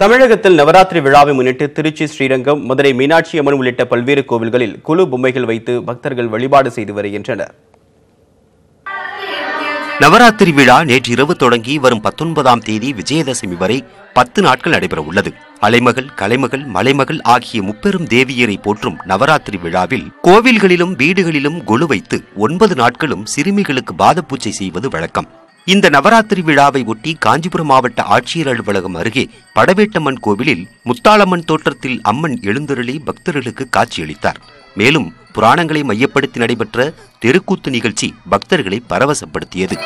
தமிழகத்தில் நவராத்திரி விழாவை முன்னிட்டு திருச்சி ஸ்ரீரங்கம் மதுரை மீனாட்சி அம்மன் உள்ளிட்ட பல்வேறு கோவில்களில் குழு பொம்மைகள் வைத்து பக்தர்கள் வழிபாடு செய்து வருகின்றனர். நவராத்திரி விழா நேற்று இரவு தொடங்கி வரும் பத்தொன்பதாம் தேதி விஜயதசமி வரை பத்து நாட்கள் நடைபெற உள்ளது. அலைமகள் கலைமகள் மலைமகள் ஆகிய முப்பெரும் தேவியரை போற்றும் நவராத்திரி விழாவில் கோவில்களிலும் வீடுகளிலும் கொலு வைத்து ஒன்பது நாட்களும் சிறுமிகளுக்கு பாதப்பூச்சை செய்வது வழக்கம். இந்த நவராத்திரி விழாவை ஒட்டி காஞ்சிபுரம் மாவட்ட ஆட்சியர் அலுவலகம் அருகே படவேட்டம்மன் கோவிலில் முத்தாளம்மன் தோற்றத்தில் அம்மன் எழுந்தருளி பக்தர்களுக்கு காட்சியளித்தார். மேலும் புராணங்களை மையப்படுத்தி நடைபெற்ற தெருக்கூத்து நிகழ்ச்சி பக்தர்களை பரவசப்படுத்தியது.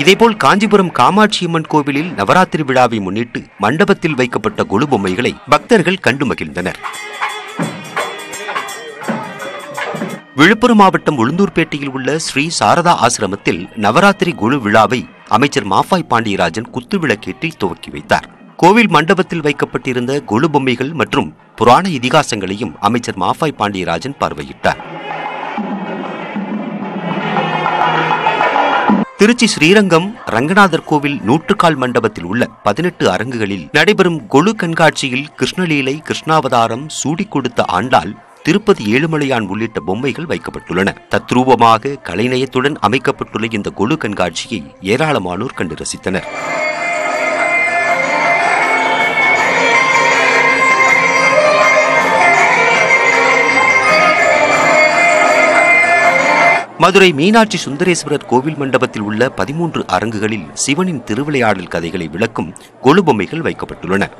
இதேபோல் காஞ்சிபுரம் காமாட்சியம்மன் கோவிலில் நவராத்திரி விழாவை முன்னிட்டு மண்டபத்தில் வைக்கப்பட்ட கொலு பொம்மைகளை பக்தர்கள் கண்டு மகிழ்ந்தனர். விழுப்புரம் மாவட்டம் உளுந்தூர்பேட்டையில் உள்ள ஸ்ரீ சாரதா ஆசிரமத்தில் நவராத்திரி குழு விழாவை அமைச்சர் மாஃபாய் பாண்டியராஜன் குத்துவிளக்கேற்றி துவக்கி வைத்தார். கோவில் மண்டபத்தில் வைக்கப்பட்டிருந்த கொலு பொம்மைகள் மற்றும் புராண இதிகாசங்களையும் அமைச்சர் மாஃபாய் பாண்டியராஜன் பார்வையிட்டார். திருச்சி ஸ்ரீரங்கம் ரங்கநாதர் கோவில் நூற்றுக்கால் மண்டபத்தில் உள்ள பதினெட்டு அரங்குகளில் நடைபெறும் கொழு கண்காட்சியில் கிருஷ்ணலீலை கிருஷ்ணாவதாரம் சூடிக் கொடுத்த ஆண்டால் திருப்பதி ஏழுமலையான் உள்ளிட்ட பொம்மைகள் வைக்கப்பட்டுள்ளன. தத்ரூபமாக கலைநயத்துடன் அமைக்கப்பட்டுள்ள இந்த கொழு கண்காட்சியை ஏராளமானோர் கண்டு ரசித்தனர். மதுரை மீனாட்சி சுந்தரேஸ்வரர் கோவில் மண்டபத்தில் உள்ள பதிமூன்று அரங்குகளில் சிவனின் திருவிளையாடல் கதைகளை விளக்கும் கொலு பொம்மைகள் வைக்கப்பட்டுள்ளன.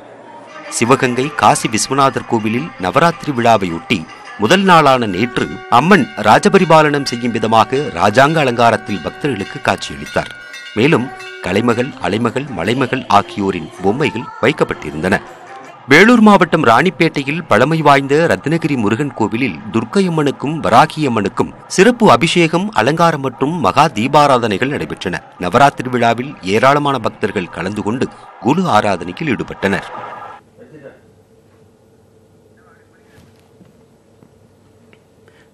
சிவகங்கை காசி விஸ்வநாதர் கோவிலில் நவராத்திரி விழாவையொட்டி முதல் நாளான நேற்று அம்மன் ராஜபரிபாலனம் செய்யும் விதமாக ராஜாங்க அலங்காரத்தில் பக்தர்களுக்கு காட்சியளித்தார். மேலும் கலைமகள் அலைமகள் மலைமகள் ஆகியோரின் பொம்மைகள் வைக்கப்பட்டிருந்தன. வேலூர் மாவட்டம் ராணிப்பேட்டையில் பழமை வாய்ந்த ரத்னகிரி முருகன் கோவிலில் துர்க்கையம்மனுக்கும் வராகியம்மனுக்கும் சிறப்பு அபிஷேகம் அலங்காரம் மற்றும் மகா தீபாராதனைகள் நடைபெற்றன. நவராத்திரி விழாவில் ஏராளமான பக்தர்கள் கலந்து கொண்டு குரு ஆராதனையில் ஈடுபட்டனர்.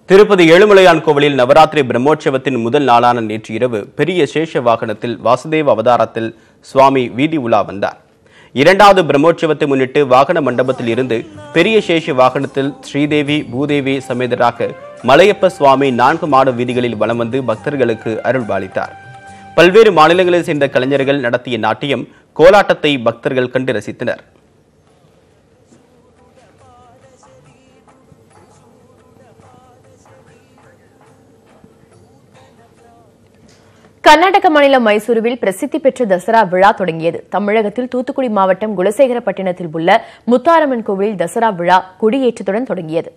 திருப்பதி ஏழுமலையான் கோவிலில் நவராத்திரி பிரம்மோற்சவத்தின் முதல் நாளான நேற்று இரவு பெரிய சேஷ வாகனத்தில் வாசுதேவ அவதாரத்தில் சுவாமி வீதி உலா வந்தார். இரண்டாவது பிரம்மோற்சவத்தை முன்னிட்டு வாகன மண்டபத்தில் இருந்து பெரிய சேஷ வாகனத்தில் ஸ்ரீதேவி பூதேவி சமேதராக மலையப்ப சுவாமி நான்கு மாட வீதிகளில் வலம் வந்து பக்தர்களுக்கு அருள்பாலித்தார். பல்வேறு மாநிலங்களைச் சேர்ந்த கலைஞர்கள் நடத்திய நாட்டியம் கோலாட்டத்தை பக்தர்கள் கண்டு ரசித்தனர். கர்நாடக மாநிலம் மைசூருவில் பிரசித்தி பெற்ற தசரா விழா தொடங்கியது. தமிழகத்தில் தூத்துக்குடி மாவட்டம் குலசேகரப்பட்டினத்தில் உள்ள முத்தாரம்மன் கோவிலில் தசரா விழா கொடியேற்றத்துடன் தொடங்கியது.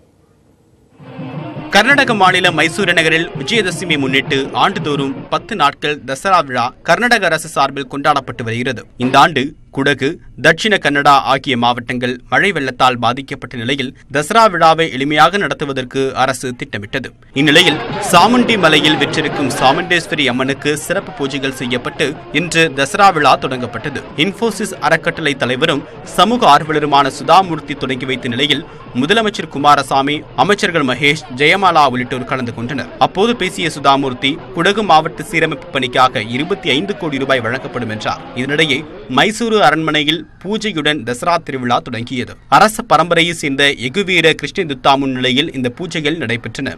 கர்நாடக மாநில மைசூரு நகரில் விஜயதசமி முன்னிட்டு ஆண்டுதோறும் பத்து நாட்கள் தசரா விழா கர்நாடக அரசு சார்பில் கொண்டாடப்பட்டு வருகிறது. இந்த ஆண்டு குடகு தட்சிண கன்னடா ஆகிய மாவட்டங்கள் மழை வெள்ளத்தால் பாதிக்கப்பட்ட நிலையில் தசரா விழாவை எளிமையாக நடத்துவதற்கு அரசு திட்டமிட்டது. இந்நிலையில் சாமுண்டி மலையில் வெற்றிருக்கும் சாமுண்டேஸ்வரி அம்மனுக்கு சிறப்பு பூஜைகள் செய்யப்பட்டு இன்று தசரா விழா தொடங்கப்பட்டது. இன்போசிஸ் அறக்கட்டளை தலைவரும் சமூக ஆர்வலருமான சுதாமூர்த்தி தொடங்கி வைத்த நிலையில் முதலமைச்சர் குமாரசாமி அமைச்சர்கள் மகேஷ் ஜெயமாலா உள்ளிட்டோர் கலந்து கொண்டனர். அப்போது பேசிய சுதாமூர்த்தி குடகு மாவட்ட சீரமைப்பு பணிக்காக இருபத்தி ஐந்து கோடி ரூபாய் வழங்கப்படும் என்றார். இதனிடையே மைசூரு அரண்மனையில் பூஜையுடன் தசரா திருவிழா தொடங்கியது. அரச பரம்பரையை சேர்ந்த எகுவீர கிருஷ்ணதுத்தா முன்னிலையில் இந்த பூஜைகள் நடைபெற்றன.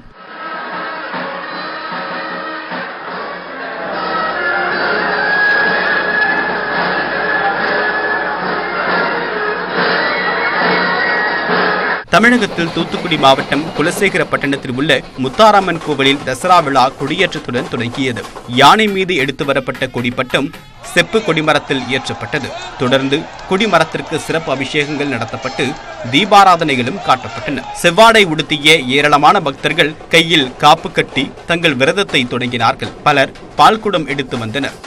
தமிழகத்தில் தூத்துக்குடி மாவட்டம் குலசேகரப்பட்டினத்தில் உள்ள முத்தாராமன் கோவிலில் தசரா விழா கொடியேற்றத்துடன் தொடங்கியது. யானை மீது எடுத்து வரப்பட்ட கொடிப்பட்டம் செப்பு கொடிமரத்தில் ஏற்றப்பட்டது. தொடர்ந்து கொடிமரத்திற்கு சிறப்பு அபிஷேகங்கள் நடத்தப்பட்டு தீபாராதனைகளும் காட்டப்பட்டன. செவ்வாடை உடுத்திய ஏராளமான பக்தர்கள் கையில் காப்பு கட்டி தங்கள் விரதத்தை தொடங்கினார்கள். பலர் பால்குடம் எடுத்து வந்தனர்.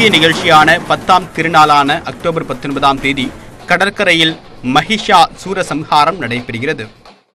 முக்கிய நிகழ்ச்சியான பத்தாம் திருநாளான அக்டோபர் பத்தொன்பதாம் தேதி கடற்கரையில் மஹிஷா சூரசம்ஹாரம் நடைபெறுகிறது.